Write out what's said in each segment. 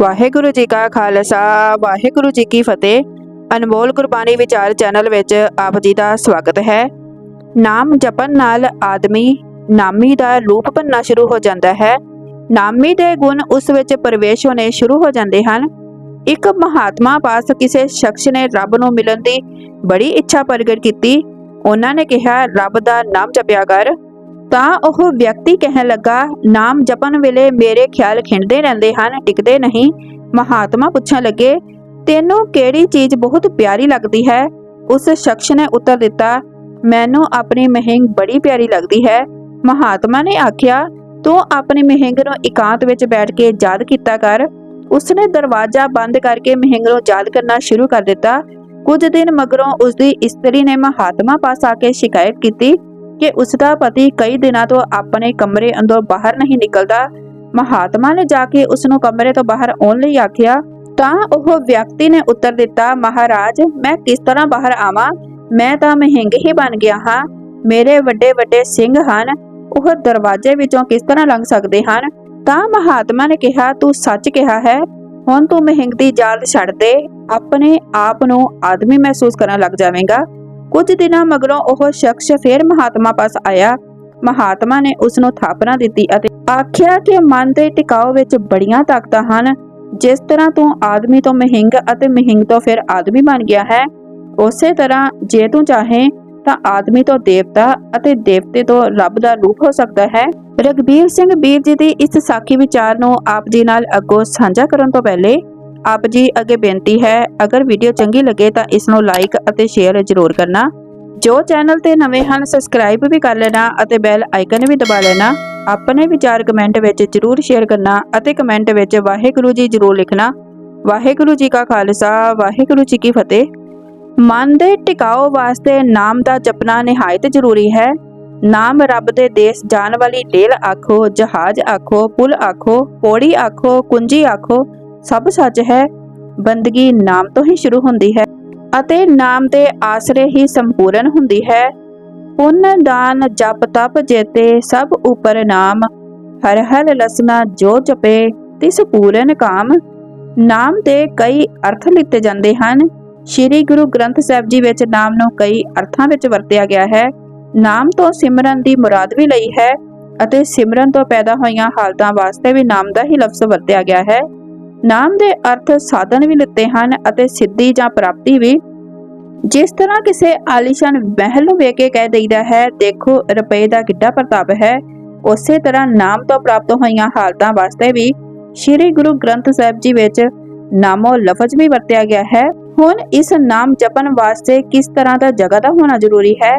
ਵਾਹਿਗੁਰੂ ਜੀ ਕਾ ਖਾਲਸਾ, ਵਾਹਿਗੁਰੂ ਜੀ ਕੀ ਫਤਿਹ। ਅਨਮੋਲ ਗੁਰਬਾਣੀ ਵਿਚਾਰ ਚੈਨਲ ਵਿੱਚ ਆਪ ਜੀ ਦਾ ਸਵਾਗਤ ਹੈ। ਨਾਮ ਜਪਣ ਨਾਲ ਆਦਮੀ ਨਾਮੀ ਦਾ ਰੂਪ ਬਣਨਾ ਸ਼ੁਰੂ ਹੋ ਜਾਂਦਾ ਹੈ। ਨਾਮੀ ਦੇ ਗੁਣ ਉਸ ਵਿੱਚ ਪ੍ਰਵੇਸ਼ ਹੋਣੇ ਸ਼ੁਰੂ ਹੋ ਜਾਂਦੇ ਹਨ। ਇੱਕ ਮਹਾਤਮਾ ਪਾਸ ਕਿਸੇ ਸ਼ਖਸ ਨੇ ਰੱਬ ਨੂੰ ਮਿਲਣ ਦੀ ਬੜੀ ਇੱਛਾ ਪ੍ਰਗਟ ਕੀਤੀ। ਉਹਨਾਂ ਨੇ ਕਿਹਾ, ਰੱਬ ਦਾ ਨਾਮ ਜਪਿਆ ਕਰ। ਤਾਂ ਉਹ ਵਿਅਕਤੀ ਕਹਿਣ ਲੱਗਾ, ਨਾਮ ਜਪਣ ਵੇਲੇ ਮੇਰੇ ਖਿਆਲ ਖਿੰਡਦੇ ਰਹਿੰਦੇ ਹਨ, ਟਿਕਦੇ ਨਹੀਂ। ਮਹਾਤਮਾ ਪੁੱਛਣ ਲੱਗੇ, ਤੈਨੂੰ ਕਿਹੜੀ ਚੀਜ਼ ਬਹੁਤ ਪਿਆਰੀ ਲੱਗਦੀ ਹੈ? ਉਸ ਸ਼ਖਸ ਨੇ ਉੱਤਰ ਦਿੱਤਾ, ਮੈਨੂੰ ਆਪਣੀ ਮਹਿੰਗ ਬੜੀ ਪਿਆਰੀ ਲੱਗਦੀ ਹੈ। ਮਹਾਤਮਾ ਨੇ ਆਖਿਆ, ਤੂੰ ਆਪਣੀ ਮਹਿੰਗ ਨੂੰ ਇਕਾਂਤ ਵਿੱਚ ਬੈਠ ਕੇ ਯਾਦ ਕੀਤਾ ਕਰ। ਉਸਨੇ ਦਰਵਾਜ਼ਾ ਬੰਦ ਕਰਕੇ ਮਹਿੰਗ ਨੂੰ ਯਾਦ ਕਰਨਾ ਸ਼ੁਰੂ ਕਰ ਦਿੱਤਾ। ਕੁਝ ਦਿਨ ਮਗਰੋਂ ਉਸਦੀ ਇਸਤਰੀ ਨੇ ਮਹਾਤਮਾ ਪਾਸ ਆ ਕੇ ਸ਼ਿਕਾਇਤ ਕੀਤੀ। ਕਿ ਉਸ ਦਾ ਪਤੀ ਕਈ ਦਿਨਾਂ ਤੋਂ ਆਪਣੇ ਕਮਰੇ ਅੰਦਰੋਂ ਬਾਹਰ ਨਹੀਂ ਨਿਕਲਦਾ। ਮਹਾਤਮਾ ਨੇ ਜਾ ਕੇ ਉਸ ਨੂੰ ਕਮਰੇ ਤੋਂ ਬਾਹਰ ਆਉਣ ਲਈ ਆਖਿਆ, ਤਾਂ ਉਹ ਵਿਅਕਤੀ ਨੇ ਉੱਤਰ ਦਿੱਤਾ, ਮਹਾਰਾਜ, ਮੈਂ ਕਿਸ ਤਰ੍ਹਾਂ ਬਾਹਰ ਆਵਾਂ? ਮੈਂ ਤਾਂ ਮਹਿੰਗ ਹੀ ਬਣ ਗਿਆ ਹਾਂ। ਮੇਰੇ ਵੱਡੇ ਵੱਡੇ ਸਿੰਘ ਹਨ। ਉਹ ਦਰਵਾਜ਼ੇ ਵਿੱਚੋਂ ਕਿਸ ਤਰ੍ਹਾਂ ਲੰਘ ਸਕਦੇ ਹਨ? ਤਾਂ ਮਹਾਤਮਾ ਨੇ ਕਿਹਾ, ਤੂੰ ਸੱਚ ਕਿਹਾ ਹੈ। ਹੁਣ ਤੂੰ ਮਹਿੰਗ ਦੀ ਜਾਲ ਛੱਡ ਦੇ। ਆਪਣੇ ਆਪ ਨੂੰ ਆਦਮੀ ਮਹਿਸੂਸ ਕਰਨ ਲੱਗ ਜਾਵੇਂਗਾ। ਕੁਝ ਦਿਨਾਂ ਮਗਰੋਂ ਉਹ ਸ਼ਖਸ ਫਿਰ ਮਹਾਤਮਾ ਪਾਸ ਆਇਆ। ਮਹਾਤਮਾ ਨੇ ਉਸ ਨੂੰ ਥਾਪਨਾ ਦਿੱਤੀ ਅਤੇ ਆਖਿਆ ਕਿ ਮਨ ਦੇ ਟਿਕਾਓ ਵਿੱਚ ਬੜੀਆਂ ਤਾਕਤਾਂ ਹਨ। ਜਿਸ ਤਰ੍ਹਾਂ ਤੂੰ ਆਦਮੀ ਤੋਂ ਮਹਿੰਗ ਅਤੇ ਮਹਿੰਗ ਤੋਂ ਫਿਰ ਆਦਮੀ ਬਣ ਗਿਆ ਹੈ, ਉਸੇ ਤਰ੍ਹਾਂ ਜੇ ਤੂੰ ਚਾਹੇ ਤਾਂ ਆਦਮੀ ਤੋਂ ਦੇਵਤਾ ਅਤੇ ਦੇਵਤੇ ਤੋਂ ਰੱਬ ਦਾ ਰੂਪ ਹੋ ਸਕਦਾ ਹੈ। ਰਗਬੀਰ ਸਿੰਘ ਵੀਰ ਜੀ ਦੀ ਇਸ ਸਾਖੀ ਵਿਚਾਰ ਨੂੰ ਆਪ ਜੀ ਨਾਲ ਅੱਗੋਂ ਸਾਂਝਾ ਕਰਨ ਤੋਂ ਪਹਿਲੇ ਆਪ ਜੀ ਅੱਗੇ ਬੇਨਤੀ ਹੈ, ਅਗਰ ਵੀਡੀਓ ਚੰਗੀ ਲੱਗੇ ਤਾਂ ਇਸ ਨੂੰ ਲਾਈਕ ਅਤੇ ਸ਼ੇਅਰ ਜ਼ਰੂਰ ਕਰਨਾ। ਜੋ ਚੈਨਲ ਤੇ ਨਵੇਂ ਹਨ ਸਬਸਕ੍ਰਾਈਬ ਵੀ ਕਰ ਲੈਣਾ ਅਤੇ ਬੈਲ ਆਈਕਨ ਵੀ ਦਬਾ ਲੈਣਾ। ਆਪਣੇ ਵਿਚਾਰ ਕਮੈਂਟ ਵਿੱਚ ਜ਼ਰੂਰ ਸ਼ੇਅਰ ਕਰਨਾ ਅਤੇ ਕਮੈਂਟ ਵਿੱਚ ਵਾਹਿਗੁਰੂ ਜੀ ਜ਼ਰੂਰ ਲਿਖਣਾ। ਵਾਹਿਗੁਰੂ ਜੀ ਕਾ ਖਾਲਸਾ, ਵਾਹਿਗੁਰੂ ਜੀ ਕੀ ਫਤਿਹ। ਮਨ ਦੇ ਟਿਕਾਓ ਵਾਸਤੇ ਨਾਮ ਦਾ ਜਪਣਾ ਨਿਹਾਇਤ ਜ਼ਰੂਰੀ ਹੈ। ਨਾਮ ਰੱਬ ਦੇ ਦੇਸ਼ ਜਾਣ ਵਾਲੀ ਡੇਲ ਆਖੋ, ਜਹਾਜ਼ ਆਖੋ, ਪੁਲ ਆਖੋ, ਪੌੜੀ ਆਖੋ, ਕੁੰਜੀ ਆਖੋ ਸਭ ਸੱਚ ਹੈ। ਬੰਦਗੀ ਨਾਮ ਤੋਂ ਹੀ ਸ਼ੁਰੂ ਹੁੰਦੀ ਹੈ ਅਤੇ ਨਾਮ ਦੇ ਆਸਰੇ ਹੀ ਸੰਪੂਰਨ ਹੁੰਦੀ ਹੈ। ਪੁੰਨ, ਦਾਨ, ਜਪ, ਤਪ, ਜੇਤੇ ਸਭ ਉਪਰ ਨਾਮ। ਹਰ ਹਰ ਲਸਨਾ ਜੋ ਜਪੇ, ਤਿਸ ਪੂਰਨ ਕਾਮ। ਨਾਮ ਦੇ ਕਈ ਅਰਥ ਲਿੱਤੇ ਜਾਂਦੇ ਹਨ। ਸ੍ਰੀ ਗੁਰੂ ਗ੍ਰੰਥ ਸਾਹਿਬ ਜੀ ਵਿੱਚ ਨਾਮ ਨੂੰ ਕਈ ਅਰਥਾਂ ਵਿੱਚ ਵਰਤਿਆ ਗਿਆ ਹੈ। ਨਾਮ ਤੋਂ ਸਿਮਰਨ ਦੀ ਮੁਰਾਦ ਵੀ ਲਈ ਹੈ ਅਤੇ ਸਿਮਰਨ ਤੋਂ ਪੈਦਾ ਹੋਈਆਂ ਹਾਲਤਾਂ ਵਾਸਤੇ ਵੀ ਨਾਮ ਦਾ ਹੀ ਲਫ਼ਜ਼ ਵਰਤਿਆ ਗਿਆ ਹੈ। ਨਾਮ ਦੇ ਅਰਥ ਸਾਧਨ ਵੀ ਲਿੱਤੇ ਹਨ ਅਤੇ ਸਿੱਧੀ ਜਾਂ ਪ੍ਰਾਪਤੀ ਵੀ। ਜਿਸ ਤਰ੍ਹਾਂ ਕਿਸੇ ਆਲੀਸ਼ਾਨ ਮਹਿਲ ਨੂੰ ਵੇਖ ਕੇ ਕਹਿ ਦਈਦਾ ਹੈ, ਦੇਖੋ, ਰੁਪਏ ਦਾ ਕਿੱਡਾ ਪ੍ਰਤਾਪ ਹੈ। ਉਸੇ ਤਰ੍ਹਾਂ ਨਾਮ ਤੋਂ ਪ੍ਰਾਪਤ ਹੋਈਆਂ ਹਾਲਤਾਂ ਵਾਸਤੇ ਵੀ ਸ੍ਰੀ ਗੁਰੂ ਗ੍ਰੰਥ ਸਾਹਿਬ ਜੀ ਵਿੱਚ ਨਾਮੋ ਲਫ਼ਜ਼ ਵੀ ਵਰਤਿਆ ਗਿਆ ਹੈ। ਹੁਣ ਇਸ ਨਾਮ ਜਪਣ ਵਾਸਤੇ ਕਿਸ ਤਰ੍ਹਾਂ ਦਾ ਜਗ੍ਹਾ ਦਾ ਹੋਣਾ ਜ਼ਰੂਰੀ ਹੈ?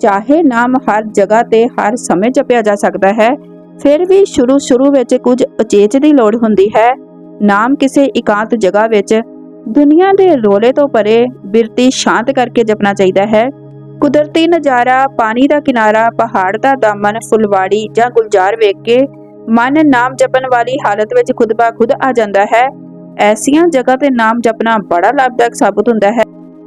ਚਾਹੇ ਨਾਮ ਹਰ ਜਗ੍ਹਾ ਤੇ ਹਰ ਸਮੇਂ ਜਪਿਆ ਜਾ ਸਕਦਾ ਹੈ, ਫਿਰ ਵੀ ਸ਼ੁਰੂ ਸ਼ੁਰੂ ਵਿੱਚ ਕੁਝ ਉਚੇਚ ਦੀ ਲੋੜ ਹੁੰਦੀ ਹੈ। ਨਾਮ ਕਿਸੇ ਇਕਾਂਤ ਜਗ੍ਹਾ ਵਿੱਚ ਦੁਨੀਆ ਦੇ ਰੋਲੇ ਤੋਂ ਪਰੇ ਬਿਰਤੀ ਸ਼ਾਂਤ ਕਰਕੇ ਜਪਣਾ ਚਾਹੀਦਾ ਹੈ। ਕੁਦਰਤੀ ਨਜ਼ਾਰਾ, ਪਾਣੀ ਦਾ ਕਿਨਾਰਾ, ਪਹਾੜ ਦਾ ਦਮਨ, ਫੁਲਵਾੜੀ ਜਾਂ ਗੁਲਜ਼ਾਰ ਵੇਖ ਕੇ ਮਨ ਨਾਮ ਜਪਣ ਵਾਲੀ ਹਾਲਤ ਵਿੱਚ ਖੁਦ ਬਾ ਖੁਦ ਆ ਜਾਂਦਾ ਹੈ। ਐਸੀਆਂ ਜਗ੍ਹਾ ਤੇ ਨਾਮ ਜਪਣਾ ਬੜਾ ਲਾਭਦਾਇਕ ਸਾਬਤ ਹੁੰਦਾ ਹੈ।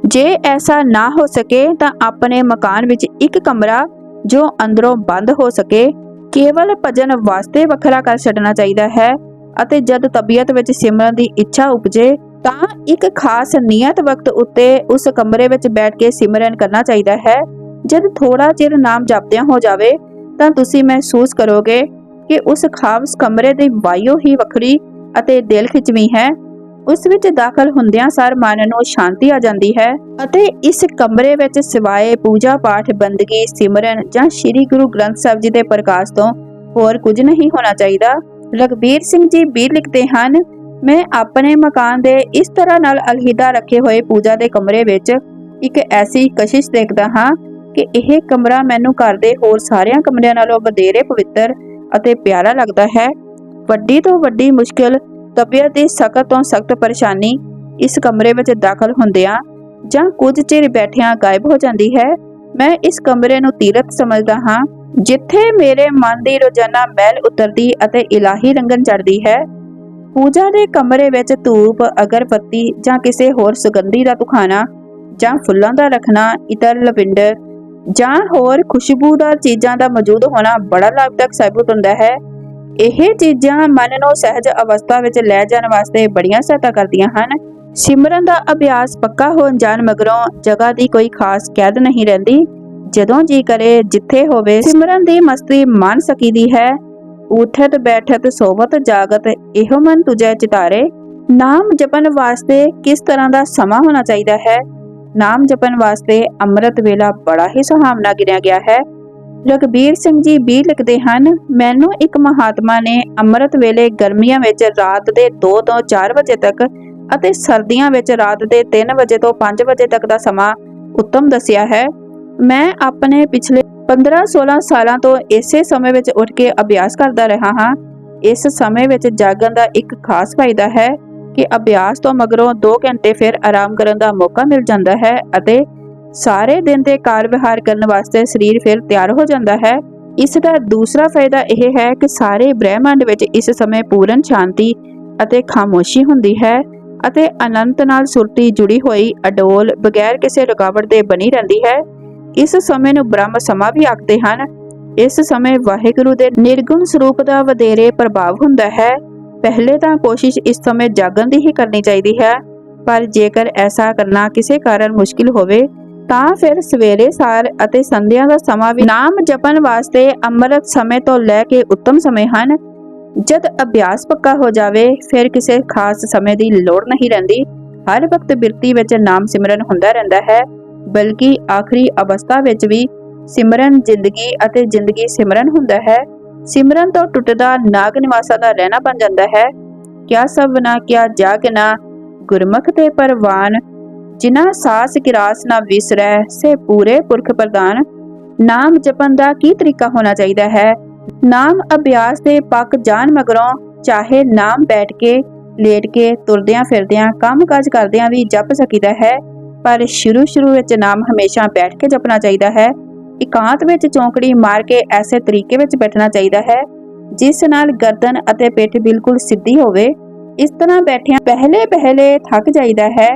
ਜੇ ਐਸਾ ਨਾ ਹੋ ਸਕੇ ਤਾਂ ਆਪਣੇ ਮਕਾਨ ਵਿੱਚ ਇੱਕ ਕਮਰਾ ਜੋ ਅੰਦਰੋਂ ਬੰਦ ਹੋ ਸਕੇ, ਕੇਵਲ ਭਜਨ ਵਾਸਤੇ ਵੱਖਰਾ ਕਰ ਛੱਡਣਾ ਚਾਹੀਦਾ ਹੈ। ਅਤੇ ਜਦ ਤਬੀਅਤ ਵਿੱਚ ਸਿਮਰਨ ਦੀ ਇੱਛਾ ਉਪਜੇ, ਤਾਂ ਇੱਕ ਖਾਸ ਨਿਯਤ ਵਕਤ ਉੱਤੇ ਉਸ ਕਮਰੇ ਵਿੱਚ ਬੈਠ ਕੇ ਸਿਮਰਨ ਕਰਨਾ ਚਾਹੀਦਾ ਹੈ। ਜਦ ਥੋੜਾ ਚਿਰ ਨਾਮ ਜਪਦਿਆਂ ਹੋ ਜਾਵੇ, ਤਾਂ ਤੁਸੀਂ ਮਹਿਸੂਸ ਕਰੋਗੇ ਕਿ ਉਸ ਖਾਸ ਕਮਰੇ ਦੀ ਵਾਯੂ ਹੀ ਵੱਖਰੀ ਅਤੇ ਦਿਲ ਖਿਚਵੀਂ ਹੈ। ਉਸ ਵਿੱਚ ਦਾਖਲ ਹੁੰਦਿਆਂ ਸਾਰ ਮਨ ਨੂੰ ਸ਼ਾਂਤੀ ਆ ਜਾਂਦੀ ਹੈ ਅਤੇ ਇਸ ਕਮਰੇ ਵਿੱਚ ਸਿਵਾਏ ਪੂਜਾ ਪਾਠ, ਬੰਦਗੀ, ਸਿਮਰਨ ਜਾਂ ਸ੍ਰੀ ਗੁਰੂ ਗ੍ਰੰਥ ਸਾਹਿਬ ਜੀ ਦੇ ਪ੍ਰਕਾਸ਼ ਤੋਂ ਹੋਰ ਕੁਝ ਨਹੀਂ ਹੋਣਾ ਚਾਹੀਦਾ। ਰਗਬੀਰ ਸਿੰਘ ਜੀ ਵੀ ਲਿਖਦੇ ਹਨ, ਮੈਂ ਆਪਣੇ ਮਕਾਨ ਦੇ ਇਸ ਤਰ੍ਹਾਂ ਨਾਲ ਅਲਹਿਦਾ ਰੱਖੇ ਹੋਏ ਪੂਜਾ ਦੇ ਕਮਰੇ ਵਿੱਚ ਇੱਕ ਐਸੀ ਕਸ਼ਿਸ਼ ਦੇਖਦਾ ਹਾਂ ਕਿ ਇਹ ਕਮਰਾ ਮੈਨੂੰ ਘਰ ਦੇ ਹੋਰ ਸਾਰਿਆਂ ਕਮਰਿਆਂ ਨਾਲੋਂ ਵਧੇਰੇ ਪਵਿੱਤਰ ਅਤੇ ਪਿਆਰਾ ਲੱਗਦਾ ਹੈ। ਵੱਡੀ ਤੋਂ ਵੱਡੀ ਮੁਸ਼ਕਿਲ, ਤਬੀਅਤ ਦੀ ਸਖਤ ਤੋਂ ਸਖਤ ਪਰੇਸ਼ਾਨੀ ਇਸ ਕਮਰੇ ਵਿੱਚ ਦਾਖਲ ਹੁੰਦਿਆਂ ਜਾਂ ਕੁਝ ਚਿਰ ਬੈਠਿਆਂ ਗਾਇਬ ਹੋ ਜਾਂਦੀ ਹੈ। ਮੈਂ ਇਸ ਕਮਰੇ ਨੂੰ ਤੀਰਥ ਸਮਝਦਾ ਹਾਂ ਜਿੱਥੇ ਮੇਰੇ ਮਨ ਦੀ ਰੋਜ਼ਾਨਾ ਮਹਿਲ ਉਤਰਦੀ ਅਤੇ ਇਲਾਹੀ ਰੰਗਨ ਚੜਦੀ ਹੈ, ਪੂਜਾ ਦੇ ਕਮਰੇ ਵਿੱਚ ਧੂਪ, ਅਗਰਬੱਤੀ ਜਾਂ ਕਿਸੇ ਹੋਰ ਸੁਗੰਧੀ ਦਾ ਦੁਖਾਨਾ ਜਾਂ ਫੁੱਲਾਂ ਦਾ ਰੱਖਣਾ, ਇਤਰ ਲਵਿੰਡਰ ਜਾਂ ਹੋਰ ਖੁਸ਼ਬੂਦਾਰ ਚੀਜ਼ਾਂ ਦਾ ਮੌਜੂਦ ਹੋਣਾ ਬੜਾ ਲਾਭਦਾਇਕ ਸਾਬਤ ਹੁੰਦਾ ਹੈ। ਇਹ ਚੀਜ਼ਾਂ ਮਨ ਨੂੰ ਸਹਿਜ ਅਵਸਥਾ ਵਿੱਚ ਲੈ ਜਾਣ ਵਾਸਤੇ ਬੜੀਆਂ ਸਹਾਇਤਾ ਕਰਦੀਆਂ ਹਨ। ਸਿਮਰਨ ਦਾ ਅਭਿਆਸ ਪੱਕਾ ਹੋਣ ਜਾਣ ਮਗਰੋਂ ਜਗ੍ਹਾ ਦੀ ਕੋਈ ਖਾਸ ਕੈਦ ਨਹੀਂ ਰਹਿੰਦੀ। ਜਦੋਂ ਜੀ ਕਰੇ ਜਿੱਥੇ ਹੋਵੇ, ਸਿਮਰਨ ਦੀ ਮਸਤੀ ਮੰਨ ਸਕੀਦੀ ਹੈ। ਉਠਤ ਬੈਠਤ ਸੋਵਤ ਜਾਗਤ, ਇਹੋ ਮਨ ਤੁਝੈ ਚਿਤਾਰੇ। ਨਾਮ ਜਪਣ ਵਾਸਤੇ ਕਿਸ ਤਰ੍ਹਾਂ ਦਾ ਸਮਾਂ ਹੋਣਾ ਚਾਹੀਦਾ ਹੈ? ਨਾਮ ਜਪਣ ਵਾਸਤੇ ਅੰਮ੍ਰਿਤ ਵੇਲਾ ਬੜਾ ਹੀ ਸੁਹਾਵਣਾ ਗਿਣਿਆ ਗਿਆ ਹੈ। ਰਗਬੀਰ ਸਿੰਘ ਜੀ ਵੀ ਲਿਖਦੇ ਹਨ, ਮੈਨੂੰ ਇੱਕ ਮਹਾਤਮਾ ਨੇ ਅੰਮ੍ਰਿਤ ਵੇਲੇ ਗਰਮੀਆਂ ਵਿੱਚ ਰਾਤ ਦੇ 2 ਤੋਂ 4 ਵਜੇ ਤੱਕ ਅਤੇ ਸਰਦੀਆਂ ਵਿੱਚ ਰਾਤ ਦੇ 3 ਵਜੇ ਤੋਂ 5 ਵਜੇ ਤੱਕ ਦਾ ਸਮਾਂ ਉੱਤਮ ਦੱਸਿਆ ਹੈ। ਮੈਂ ਆਪਣੇ ਪਿਛਲੇ 15-16 ਸਾਲਾਂ ਤੋਂ ਇਸੇ ਸਮੇਂ ਵਿੱਚ ਉੱਠ ਕੇ ਅਭਿਆਸ ਕਰਦਾ ਰਿਹਾ ਹਾਂ। ਇਸ ਸਮੇਂ ਵਿੱਚ ਜਾਗਣ ਦਾ ਇੱਕ ਖਾਸ ਫਾਇਦਾ ਹੈ ਕਿ ਅਭਿਆਸ ਤੋਂ ਮਗਰੋਂ 2 ਘੰਟੇ ਫਿਰ ਆਰਾਮ ਕਰਨ ਦਾ ਮੌਕਾ ਮਿਲ ਜਾਂਦਾ ਹੈ ਅਤੇ ਸਾਰੇ ਦਿਨ ਦੇ ਕਾਰ ਵਿਹਾਰ ਕਰਨ ਵਾਸਤੇ ਸਰੀਰ ਫਿਰ ਤਿਆਰ ਹੋ ਜਾਂਦਾ ਹੈ। ਇਸ ਦਾ ਦੂਸਰਾ ਫਾਇਦਾ ਇਹ ਹੈ ਕਿ ਸਾਰੇ ਬ੍ਰਹਿਮੰਡ ਵਿੱਚ ਇਸ ਸਮੇਂ ਪੂਰਨ ਸ਼ਾਂਤੀ ਅਤੇ ਖਾਮੋਸ਼ੀ ਹੁੰਦੀ ਹੈ ਅਤੇ ਅਨੰਤ ਨਾਲ ਸੁਰਤੀ ਜੁੜੀ ਹੋਈ ਅਡੋਲ ਬਗੈਰ ਕਿਸੇ ਰੁਕਾਵਟ ਦੇ ਬਣੀ ਰਹਿੰਦੀ ਹੈ। ਇਸ ਸਮੇਂ ਨੂੰ ਬ੍ਰਹਮ ਸਮਾਂ ਵੀ ਆਖਦੇ ਹਨ। ਇਸ ਸਮੇਂ ਵਾਹਿਗੁਰੂ ਦੇ ਨਿਰਗੁਣ ਸਰੂਪ ਦਾ ਵਧੇਰੇ ਪ੍ਰਭਾਵ ਹੁੰਦਾ ਹੈ। ਪਹਿਲੇ ਤਾਂ ਕੋਸ਼ਿਸ਼ ਇਸ ਸਮੇਂ ਜਾਗਣ ਦੀ ਹੀ ਕਰਨੀ ਚਾਹੀਦੀ ਹੈ, ਪਰ ਜੇਕਰ ਐਸਾ ਕਰਨਾ ਕਿਸੇ ਕਾਰਨ ਮੁਸ਼ਕਿਲ ਹੋਵੇ, ਤਾਂ ਫਿਰ ਸਵੇਰੇ ਸਾਰ ਅਤੇ ਸੰਧਿਆ ਦਾ ਸਮਾਂ ਵੀ ਨਾਮ ਜਪਣ ਵਾਸਤੇ ਅੰਮ੍ਰਿਤ ਸਮੇਂ ਤੋਂ ਲੈ ਕੇ ਉੱਤਮ ਸਮੇਂ ਹਨ। ਜਦ ਅਭਿਆਸ ਪੱਕਾ ਹੋ ਜਾਵੇ, ਫਿਰ ਕਿਸੇ ਖਾਸ ਸਮੇਂ ਦੀ ਲੋੜ ਨਹੀਂ ਰਹਿੰਦੀ। ਹਰ ਵਕਤ ਬਿਰਤੀ ਵਿੱਚ ਨਾਮ ਸਿਮਰਨ ਹੁੰਦਾ ਰਹਿੰਦਾ ਹੈ। ਬਲਕਿ ਆਖਰੀ ਅਵਸਥਾ ਵਿੱਚ ਵੀ ਸਿਮਰਨ ਜ਼ਿੰਦਗੀ ਅਤੇ ਜ਼ਿੰਦਗੀ ਸਿਮਰਨ ਹੁੰਦਾ ਹੈ। ਸਿਮਰਨ ਤੋਂ ਟੁੱਟਦਾ ਨਾਗ ਨਿਵਾਸਾ ਦਾ ਰਹਿਣਾ ਬਣ ਜਾਂਦਾ ਹੈ। ਕਿਆ ਸਭ ਨਾ ਕਿਆ ਜਾਗ ਨਾ ਗੁਰਮੁਖ ਤੇ ਪਰਵਾਨ। ਜਿਨ੍ਹਾਂ ਸਾਸ ਕਿਰਾਸ ਨਾ ਵਿਸਰੈ, ਸੇ ਪੂਰੇ ਪੁਰਖ ਪ੍ਰਦਾਨ ਨਾਮ ਜਪਣ ਦਾ ਕੀ ਤਰੀਕਾ ਹੋਣਾ ਚਾਹੀਦਾ ਹੈ? ਨਾਮ ਅਭਿਆਸ ਦੇ ਪੱਕ ਜਾਣ ਮਗਰੋਂ ਚਾਹੇ ਨਾਮ ਬੈਠ ਕੇ, ਲੇਟ ਕੇ ਤੁਰਦਿਆਂ ਫਿਰਦਿਆਂ ਕੰਮ-ਕਾਜ ਕਰਦਿਆਂ ਵੀ ਜਪ ਸਕੀਦਾ ਹੈ। ਪਰ ਸ਼ੁਰੂ ਸ਼ੁਰੂ ਵਿੱਚ ਨਾਮ ਹਮੇਸ਼ਾ ਬੈਠ ਕੇ ਜਪਣਾ ਚਾਹੀਦਾ ਹੈ। ਇਕਾਂਤ ਵਿੱਚ ਚੌਂਕੜੀ ਮਾਰ ਕੇ ਐਸੇ ਤਰੀਕੇ ਵਿੱਚ ਬੈਠਣਾ ਚਾਹੀਦਾ ਹੈ, ਜਿਸ ਨਾਲ ਗਰਦਨ ਅਤੇ ਪਿੱਠ ਬਿਲਕੁਲ ਸਿੱਧੀ ਹੋਵੇ। ਇਸ ਤਰ੍ਹਾਂ ਬੈਠਿਆਂ ਪਹਿਲੇ ਪਹਿਲੇ ਥੱਕ ਜਾਈਦਾ ਹੈ,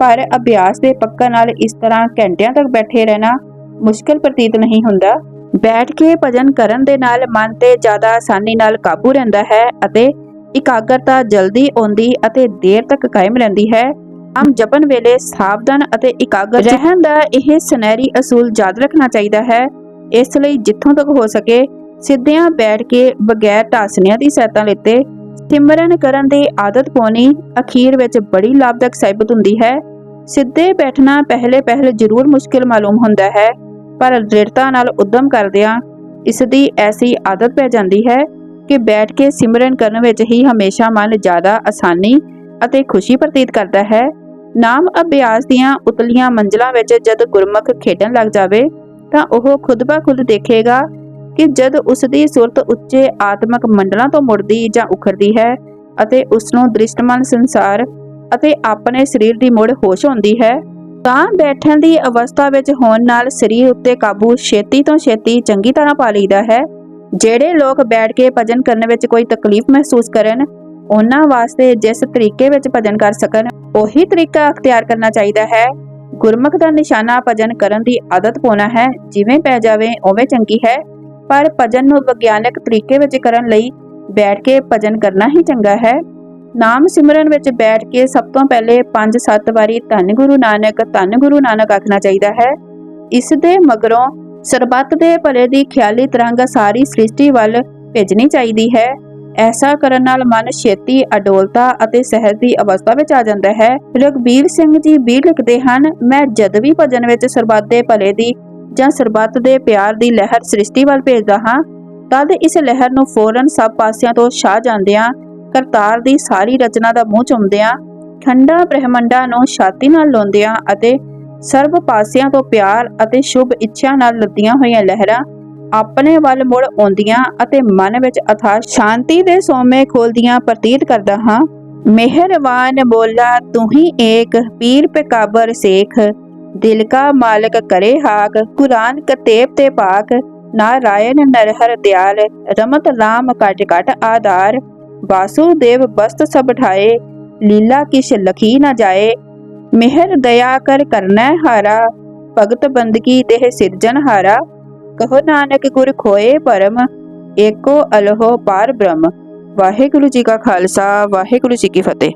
ਪਰ ਅਭਿਆਸ ਦੇ ਪੱਕਾ ਨਾਲ ਇਸ ਤਰ੍ਹਾਂ ਘੰਟਿਆਂ ਤੱਕ ਬੈਠੇ ਰਹਿਣਾ ਮੁਸ਼ਕਲ ਪ੍ਰਤੀਤ ਨਹੀਂ ਹੁੰਦਾ। ਬੈਠ ਕੇ ਭਜਨ ਕਰਨ ਦੇ ਨਾਲ ਮਨ ਤੇ ਜ਼ਿਆਦਾ ਆਸਾਨੀ ਨਾਲ ਕਾਬੂ ਰਹਿੰਦਾ ਹੈ ਅਤੇ ਇਕਾਗਰਤਾ ਜਲਦੀ ਆਉਂਦੀ ਅਤੇ ਦੇਰ ਤੱਕ ਕਾਇਮ ਰਹਿੰਦੀ ਹੈ। ਆਮ ਜਪਨ ਵੇਲੇ ਸਾਵਧਾਨ ਅਤੇ ਇਕਾਗਰ ਰਹਿਣ ਦਾ ਇਹ ਸੁਨਹਿਰੀ ਅਸੂਲ ਯਾਦ ਰੱਖਣਾ ਚਾਹੀਦਾ ਹੈ। ਇਸ ਲਈ ਜਿੱਥੋਂ ਤੱਕ ਹੋ ਸਕੇ ਸਿੱਧਿਆਂ ਬੈਠ ਕੇ ਬਗੈਰ ਢਾਸਨਿਆਂ ਦੀ ਸਹਾਇਤਾ ਲਿੱਤੇ ਸਿਮਰਨ ਕਰਨ ਦੀ ਆਦਤ ਪਾਉਣੀ ਅਖੀਰ ਵਿੱਚ ਬੜੀ ਲਾਭਦਾਇਕ ਸਾਬਤ ਹੁੰਦੀ ਹੈ। ਸਿੱਧੇ ਬੈਠਣਾ ਪਹਿਲੇ ਪਹਿਲ ਜ਼ਰੂਰ ਮੁਸ਼ਕਿਲ ਮਾਲੂਮ ਹੁੰਦਾ ਹੈ ਪਰ ਦ੍ਰਿੜਤਾ ਨਾਲ ਉਦਮ ਕਰਦਿਆਂ ਇਸ ਦੀ ਐਸੀ ਆਦਤ ਪੈ ਜਾਂਦੀ ਹੈ ਕਿ ਬੈਠ ਕੇ ਸਿਮਰਨ ਕਰਨ ਵਿੱਚ ਹੀ ਹਮੇਸ਼ਾ ਮਨ ਜ਼ਿਆਦਾ ਆਸਾਨੀ ਅਤੇ ਖੁਸ਼ੀ ਪ੍ਰਤੀਤ ਕਰਦਾ ਹੈ। ਨਾਮ ਅਭਿਆਸ ਦੀਆਂ ਉਤਲੀਆਂ ਮੰਜ਼ਲਾਂ ਵਿੱਚ ਜਦ ਗੁਰਮੁਖ ਖੇਡਣ ਲੱਗ ਜਾਵੇ, ਤਾਂ ਉਹ ਖੁਦ ਬਾ ਖੁਦ ਦੇਖੇਗਾ ਕਿ ਜਦ ਉਸ ਦੀ ਸੁਰਤ ਉੱਚੇ ਆਤਮਿਕ ਮੰਡਲਾਂ ਤੋਂ ਮੁੜਦੀ ਜਾਂ ਉਖਰਦੀ ਹੈ ਅਤੇ ਉਸ ਨੂੰ ਦ੍ਰਿਸ਼ਟਮਨ ਸੰਸਾਰ ਅਤੇ ਆਪਣੇ ਸਰੀਰ ਦੀ ਮੁੜ ਹੋਸ਼ ਹੁੰਦੀ ਹੈ, ਤਾਂ ਬੈਠਣ ਦੀ ਅਵਸਥਾ ਵਿੱਚ ਹੋਣ ਨਾਲ ਸਰੀਰ ਉੱਤੇ ਕਾਬੂ ਛੇਤੀ ਤੋਂ ਛੇਤੀ ਚੰਗੀ ਤਰ੍ਹਾਂ ਪਾ ਲਈਦਾ ਹੈ। ਜਿਹੜੇ ਲੋਕ ਬੈਠ ਕੇ ਭਜਨ ਕਰਨ ਵਿੱਚ ਕੋਈ ਤਕਲੀਫ ਮਹਿਸੂਸ ਕਰਨ, ਉਹਨਾਂ ਵਾਸਤੇ ਜਿਸ ਤਰੀਕੇ ਵਿੱਚ ਭਜਨ ਕਰ ਸਕਣ ਉਹੀ ਤਰੀਕਾ ਅਖਤਿਆਰ ਕਰਨਾ ਚਾਹੀਦਾ ਹੈ। ਗੁਰਮੁਖ ਦਾ ਨਿਸ਼ਾਨਾ ਭਜਨ ਕਰਨ ਦੀ ਆਦਤ ਪਾਉਣਾ ਹੈ, ਜਿਵੇਂ ਪੈ ਜਾਵੇ ਉਵੇਂ ਚੰਗੀ ਹੈ। ਪਰ ਭਜਨ ਨੂੰ ਵਿਗਿਆਨਕ ਤਰੀਕੇ ਵਿੱਚ ਕਰਨ ਲਈ ਬੈਠ ਕੇ ਭਜਨ ਕਰਨਾ ਹੀ ਚੰਗਾ ਹੈ। ਨਾਮ ਸਿਮਰਨ ਵਿੱਚ ਬੈਠ ਕੇ ਸਭ ਤੋਂ ਪਹਿਲੇ 5-7 ਵਾਰੀ ਧੰਨ ਗੁਰੂ ਨਾਨਕ, ਧੰਨ ਗੁਰੂ ਨਾਨਕ ਆਖਣਾ ਚਾਹੀਦਾ ਹੈ। ਇਸ ਦੇ ਮਗਰੋਂ ਸਰਬੱਤ ਦੇ ਭਲੇ ਦੀ ਖਿਆਲੀ ਤਰੰਗ ਸਾਰੀ ਸ੍ਰਿਸ਼ਟੀ ਵੱਲ ਭੇਜਣੀ ਚਾਹੀਦੀ ਹੈ। ਐਸਾ ਕਰਨ ਨਾਲ ਮਨ ਛੇਤੀ, ਅਡੋਲਤਾ ਅਤੇ ਸਹਿਜ ਦੀ ਅਵਸਥਾ ਵਿੱਚ ਆ ਜਾਂਦਾ ਹੈ। ਰਗਬੀਰ ਸਿੰਘ ਜੀ ਵੀ ਲਿਖਦੇ ਹਨ, ਮੈਂ ਜਦ ਵੀ ਭਜਨ ਵਿੱਚ ਸਰਬੱਤ ਦੇ ਭਲੇ ਦੀ ਜਾਂ ਸਰਬੱਤ ਦੇ ਪਿਆਰ ਦੀ ਲਹਿਰ ਸ੍ਰਿਸ਼ਟੀ ਵੱਲ ਭੇਜਦਾ ਹਾਂ, ਤਦ ਇਸ ਲਹਿਰ ਨੂੰ ਫੌਰਨ ਸਭ ਪਾਸਿਆਂ ਤੋਂ ਛਾ ਜਾਂਦਿਆਂ, ਕਰਤਾਰ ਦੀ ਸਾਰੀ ਰਚਨਾ ਦਾ ਮੂੰਹ ਚੁੰਮਦਿਆਂ ਠੰਡਾ ਬ੍ਰਹਮੰਡਾਂ ਨੂੰ ਛਾਤੀ ਨਾਲ ਲਾਉਂਦਿਆਂ ਅਤੇ ਸਰਬ ਪਾਸਿਆਂ ਤੋਂ ਪਿਆਰ ਅਤੇ ਸ਼ੁਭ ਇੱਛਾ ਨਾਲ ਲੱਦੀਆਂ ਹੋਈਆਂ ਲਹਿਰਾਂ ਆਪਣੇ ਵੱਲ ਮੁੜ ਆਉਂਦੀਆਂ ਅਤੇ ਮਨ ਵਿੱਚ ਅਥਾ ਸ਼ਾਂਤੀ ਦੇ ਸੋਮੇ ਖੋਲਦੀਆਂ ਪ੍ਰਤੀਤ ਕਰਦਾ ਹਾਂ। ਮਿਹਰਬਾਨ ਬੋਲਾ, ਤੂੰ ਹੀ ਏਕ ਪੀਰ ਪਕਾਬਰ ਸੇਖ। ਦਿਲ ਕਾ ਮਾਲਕ ਕਰੇ ਹਾਕ, ਕੁਰਾਨ ਕਤੇਬ ਤੇ ਪਾਕ। ਨਾਰਾਇਣ ਨਰਹਰ ਦਿਆਲ, ਰਮਤ ਰਾਮ ਕਟ ਕਟ ਆਧਾਰ। ਵਾਸੁਦੇਵ ਬਸਤ ਸਭ ਠਾਏ, ਲੀਲਾ ਕਿਛ ਲਖੀ ਨਾ ਜਾਏ। ਮਿਹਰ ਦਇਆ ਕਰ ਕਰਨਾ ਹਾਰਾ, ਭਗਤ ਬੰਦਗੀ ਦੇਹ ਸਿਰਜਨ ਹਾਰਾ। ਕਹੋ ਨਾਨਕ ਗੁਰ ਖੋਏ ਪਰਮ, ਏਕੋ ਅਲਹੋ ਪਾਰ ਬ੍ਰਹਮ। ਵਾਹਿਗੁਰੂ ਜੀ ਕਾ ਖਾਲਸਾ, ਵਾਹਿਗੁਰੂ ਜੀ ਕੀ ਫਤਿਹ।